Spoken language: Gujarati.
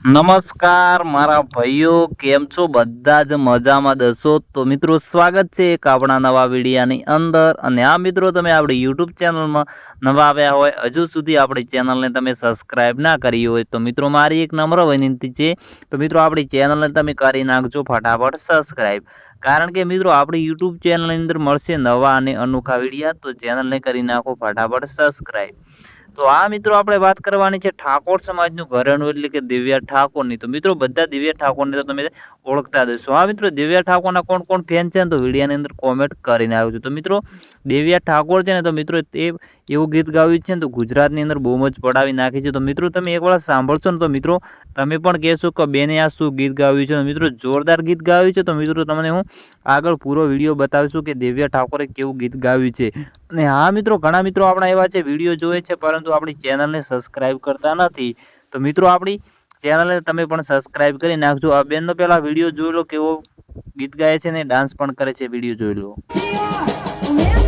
નમસ્કાર, મારા ભાઈઓ, કેમ છો? બધા જ મજામાં દસો. તો મિત્રો, સ્વાગત છે એક આપણા નવા વિડીયાની અંદર. અને આ મિત્રો, તમે આપણી યુટ્યુબ ચેનલમાં નવા આવ્યા હોય, હજુ સુધી આપણી ચેનલને તમે સબસ્ક્રાઈબ ના કરી હોય, તો મિત્રો, મારી એક નમ્ર વિનંતી છે. તો મિત્રો, આપણી ચેનલને તમે કરી નાખજો ફટાફટ સબસ્ક્રાઈબ કારણ કે મિત્રો, આપણી યુટ્યુબ ચેનલની અંદર મળશે નવા અને અનોખા વિડીયા, તો ચેનલને કરી નાખો ફટાફટ સબસ્ક્રાઇબ. તો આ મિત્રો આપણે વાત કરવાની છે ઠાકોર સમાજનું ઘરેણું એટલે કે દિવ્યા ઠાકોરની. તો મિત્રો બધા દિવ્યા ઠાકોરને તો તમે ઓળખતા હશો. હા મિત્રો, દિવ્યા ઠાકોરના કોણ કોણ ફેન છે ને તો વિડીયાની અંદર કોમેન્ટ કરીને આવજો. તો મિત્રો, દિવ્યા ઠાકોર છે ને તો મિત્રો તે એવું ગીત ગાવ્યું છે ને, તો ગુજરાતની અંદર બહુ જ પડાવી નાખી છે. તો મિત્રો, તમે એકવાર સાંભળશો ને, તો મિત્રો, તમે પણ કહેશો કે બેને આ શું ગીત ગાવ્યું છે? મિત્રો, જોરદાર ગીત ગાવ્યું છે. તો મિત્રો, તમને હું આગળ પૂરો વીડિયો બતાવીશું કે દેવ્યા ઠાકોરે કેવું ગીત ગાવ્યું છે. અને હા, મિત્રો, ઘણા મિત્રો આપણા એવા છે, વીડિયો જોવે છે, પરંતુ આપણી ચેનલને સબસ્ક્રાઈબ કરતા નથી. તો મિત્રો, આપણી ચેનલને તમે પણ સબસ્ક્રાઇબ કરી નાખજો. આ બેનનો પહેલાં વીડિયો જોઈ લો, કેવો ગીત ગાય છે ને, ડાન્સ પણ કરે છે, વીડિયો જોઈ લો.